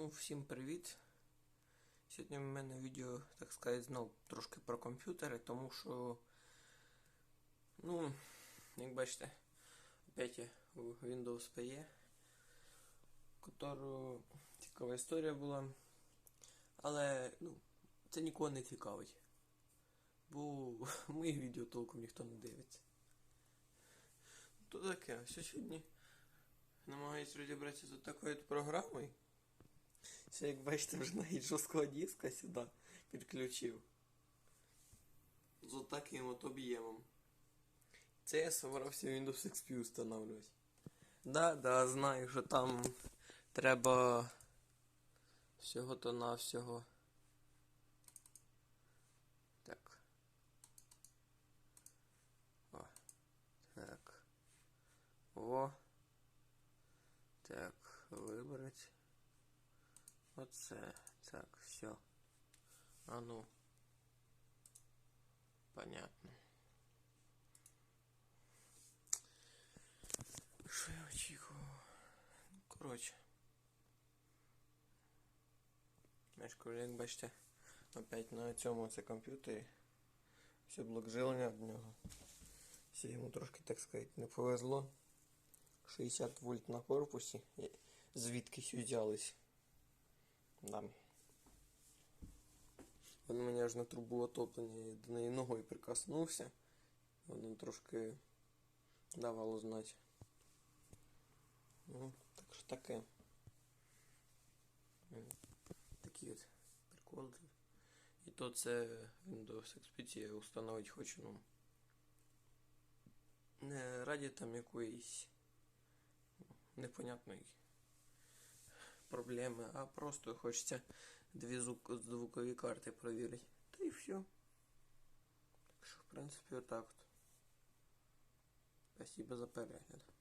Ну, всім привіт. Сьогодні в мене відео, так сказати, знов трошки про комп'ютери, тому що, ну, як бачите, опять я Windows PE, котору цікава історія була. Але, ну, це нікого не цікавить. Бо моїх відео толком ніхто не дивиться. То таке, сьогодні намагаюсь розібратися з такою програмою. Ще, як бачите, вже навіть жорсткого диска сюди підключив. З отаким от об'ємом. Це я собрався Windows XP встановлювати. Да, да, знаю, що там треба всього-то навсього. Так. О. Так. О. Так, вибрать. Оце. Так, все. А ну. Понятно. Що я очікував? Коротше. Коли, як бачите, опять на цьому це комп'ютері. Все блок живлення від нього. Все йому трошки, так сказати, не повезло. 60 вольт на корпусі. Звідкись взялись. Да. Він мене аж на трубу отоплення, я до неї ногою прикоснувся. Воно трошки давало знати. Ну, так що таке. Такі от приколи. І то це Windows XP я установити хочу, ну. Не раді там якоїсь непонятної проблеми, а просто хочеться дві звук- звукові карти провірити. Та і все. Так що, в принципі, отак от. Спасибо за перегляд.